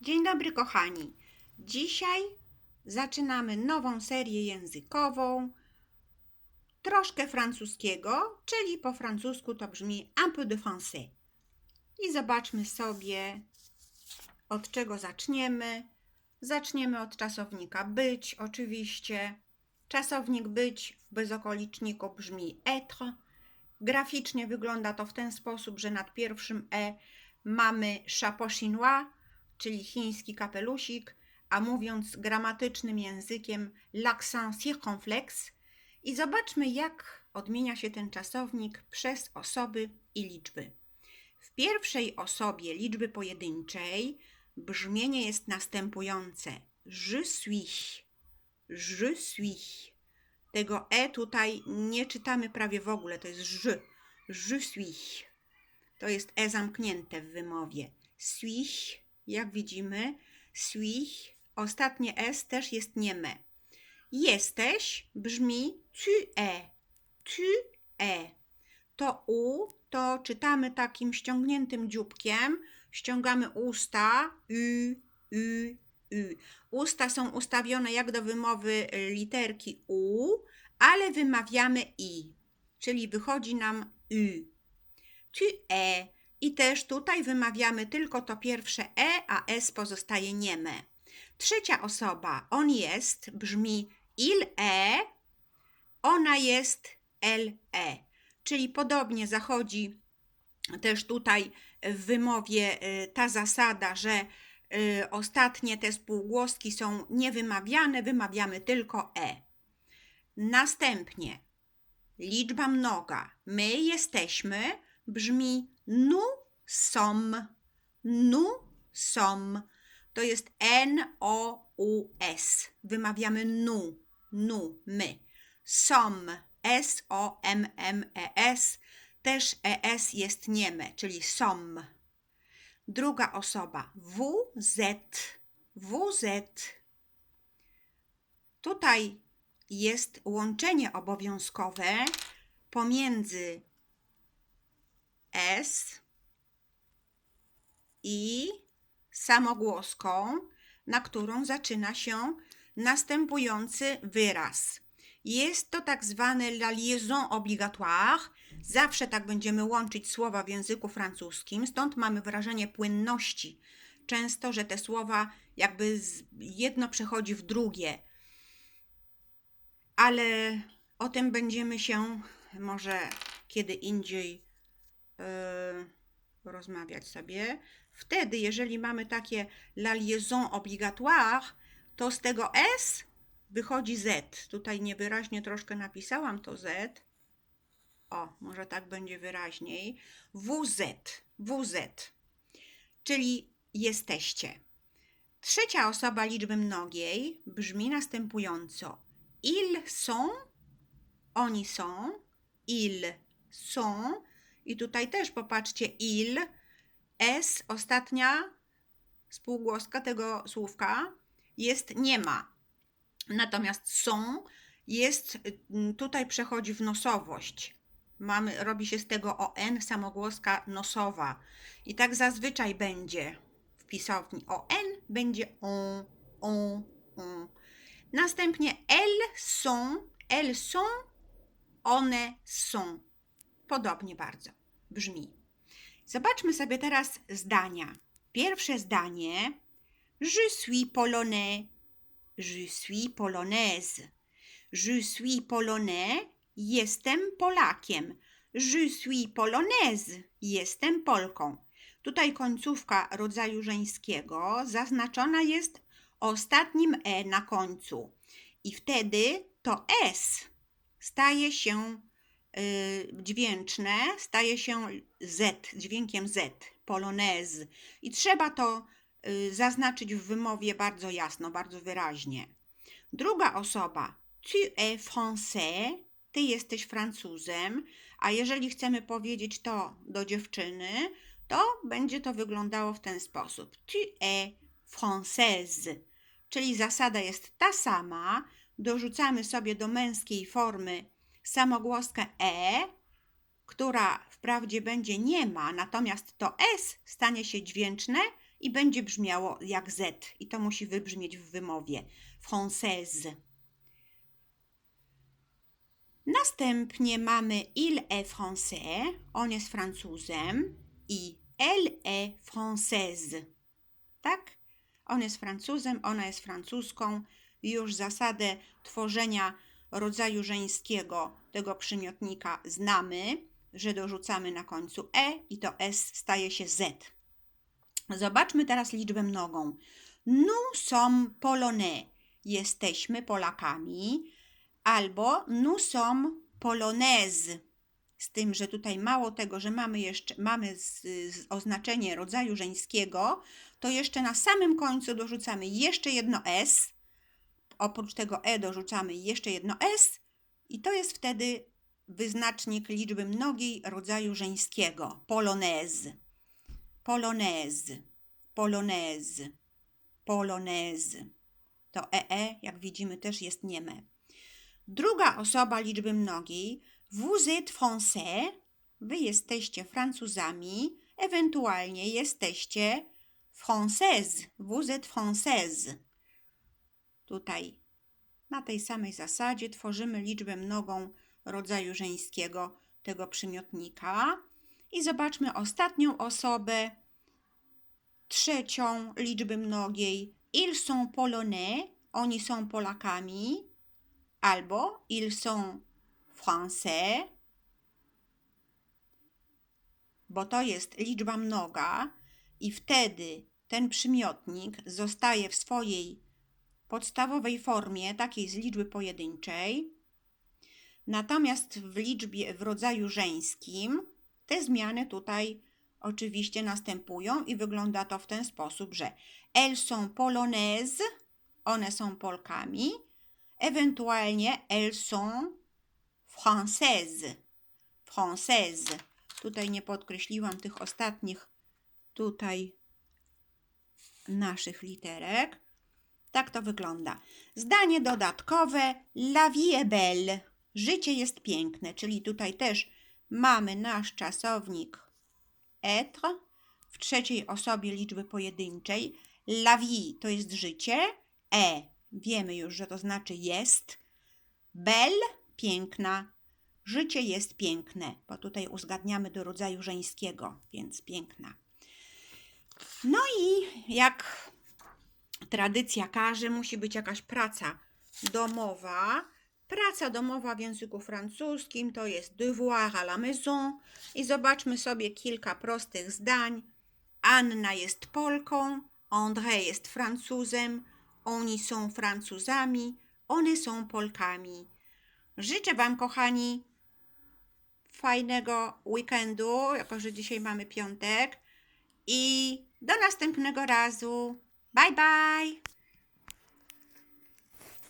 Dzień dobry, kochani. Dzisiaj zaczynamy nową serię językową. Troszkę francuskiego, czyli po francusku to brzmi un peu de français. I zobaczmy sobie, od czego zaczniemy. Zaczniemy od czasownika być, oczywiście. Czasownik być w bezokoliczniku brzmi être. Graficznie wygląda to w ten sposób, że nad pierwszym e mamy chapeau chinois, czyli chiński kapelusik, a mówiąc gramatycznym językiem l'accent circonflexe. I zobaczmy, jak odmienia się ten czasownik przez osoby i liczby. W pierwszej osobie liczby pojedynczej brzmienie jest następujące: Je suis, je suis. Tego e tutaj nie czytamy prawie w ogóle, to jest je, je suis. To jest e zamknięte w wymowie. Suis, jak widzimy, suis, ostatnie s też jest nieme. Jesteś brzmi tu es, tu es. To u to czytamy takim ściągniętym dzióbkiem, ściągamy usta, u, u, u. Usta są ustawione jak do wymowy y, literki u, ale wymawiamy i, czyli wychodzi nam u. Tu es. I też tutaj wymawiamy tylko to pierwsze e, a s pozostaje nieme. Trzecia osoba, on jest, brzmi il est, ona jest elle est. Czyli podobnie zachodzi też tutaj w wymowie y, ta zasada, że y, ostatnie te spółgłoski są niewymawiane, wymawiamy tylko e. Następnie liczba mnoga. My jesteśmy brzmi nous sommes. Nous sommes. To jest N-O-U-S. Wymawiamy nu, nu, my. Som, S-O-M-M-E-S. Też ES jest nieme, czyli som. Druga osoba. WZ. WZ. Tutaj jest łączenie obowiązkowe pomiędzy S i samogłoską, na którą zaczyna się następujący wyraz. Jest to tak zwany la liaison obligatoire. Zawsze tak będziemy łączyć słowa w języku francuskim, stąd mamy wyrażenie płynności. Często, że te słowa jakby jedno przechodzi w drugie. Ale o tym będziemy się może kiedy indziej rozmawiać sobie. Wtedy, jeżeli mamy takie la liaison obligatoire, to z tego S wychodzi Z. Tutaj niewyraźnie troszkę napisałam to Z. O, może tak będzie wyraźniej. WZ, WZ, czyli jesteście. Trzecia osoba liczby mnogiej brzmi następująco. Ils sont, oni są, ils sont. I tutaj też popatrzcie, il, s, ostatnia spółgłoska tego słówka jest nie ma. Natomiast są jest, mm, tutaj przechodzi w nosowość. Mamy, robi się z tego on, samogłoska nosowa. I tak zazwyczaj będzie w pisowni. On będzie on, on, on. Następnie elles sont, elles sont, one są. Podobnie bardzo brzmi. Zobaczmy sobie teraz zdania. Pierwsze zdanie. Je suis polonais. Je suis polonaise. Je suis polonais. Jestem Polakiem. Je suis polonaise. Jestem Polką. Tutaj końcówka rodzaju żeńskiego zaznaczona jest ostatnim e na końcu. I wtedy to s staje się dźwięczne, staje się z, dźwiękiem z, polonaise. I trzeba to y, zaznaczyć w wymowie bardzo jasno, bardzo wyraźnie. Druga osoba, tu es français, ty jesteś Francuzem, a jeżeli chcemy powiedzieć to do dziewczyny, to będzie to wyglądało w ten sposób. Tu es française, czyli zasada jest ta sama, dorzucamy sobie do męskiej formy samogłoskę e, która wprawdzie będzie nie ma, natomiast to s stanie się dźwięczne i będzie brzmiało jak Z. I to musi wybrzmieć w wymowie. Française. Następnie mamy il est français, on jest Francuzem i elle est française. Tak? On jest Francuzem, ona jest Francuską. Już zasadę tworzenia rodzaju żeńskiego tego przymiotnika znamy, że dorzucamy na końcu e i to s staje się z. Zobaczmy teraz liczbę mnogą. Nous sommes polonais. Jesteśmy Polakami. Albo nous sommes polonaises. Z tym, że tutaj mało tego, że mamy jeszcze mamy z, z oznaczenie rodzaju żeńskiego, to jeszcze na samym końcu dorzucamy jeszcze jedno s. Oprócz tego e dorzucamy jeszcze jedno s i to jest wtedy wyznacznik liczby mnogiej rodzaju żeńskiego. Polonaise. Polonaise. Polonaise. Polonaise. To ee, jak widzimy, też jest nieme. Druga osoba liczby mnogiej. Vous êtes français. Wy jesteście Francuzami. Ewentualnie jesteście française. Vous êtes française. Tutaj na tej samej zasadzie tworzymy liczbę mnogą rodzaju żeńskiego tego przymiotnika. I zobaczmy ostatnią osobę, trzecią liczby mnogiej. Ils sont polonais. Oni są Polakami albo ils sont français, bo to jest liczba mnoga i wtedy ten przymiotnik zostaje w swojej podstawowej formie, takiej z liczby pojedynczej. Natomiast w liczbie, w rodzaju żeńskim, te zmiany tutaj oczywiście następują i wygląda to w ten sposób, że elles sont polonaises, one są Polkami, Ewentualnie elles sont françaises. Françaises. Tutaj nie podkreśliłam tych ostatnich tutaj naszych literek. Tak to wygląda. Zdanie dodatkowe. La vie est belle. Życie jest piękne, czyli tutaj też mamy nasz czasownik être w trzeciej osobie liczby pojedynczej. La vie to jest życie. E Wiemy już, że to znaczy jest. Belle, piękna. Życie jest piękne, bo tutaj uzgadniamy do rodzaju żeńskiego, więc piękna. No i jak tradycja każe, musi być jakaś praca domowa. Praca domowa w języku francuskim to jest devoir à la maison. I zobaczmy sobie kilka prostych zdań. Anna jest Polką, André jest Francuzem, oni są Francuzami, one są Polkami. Życzę Wam, kochani, fajnego weekendu, jako że dzisiaj mamy piątek. I do następnego razu. Bye bye.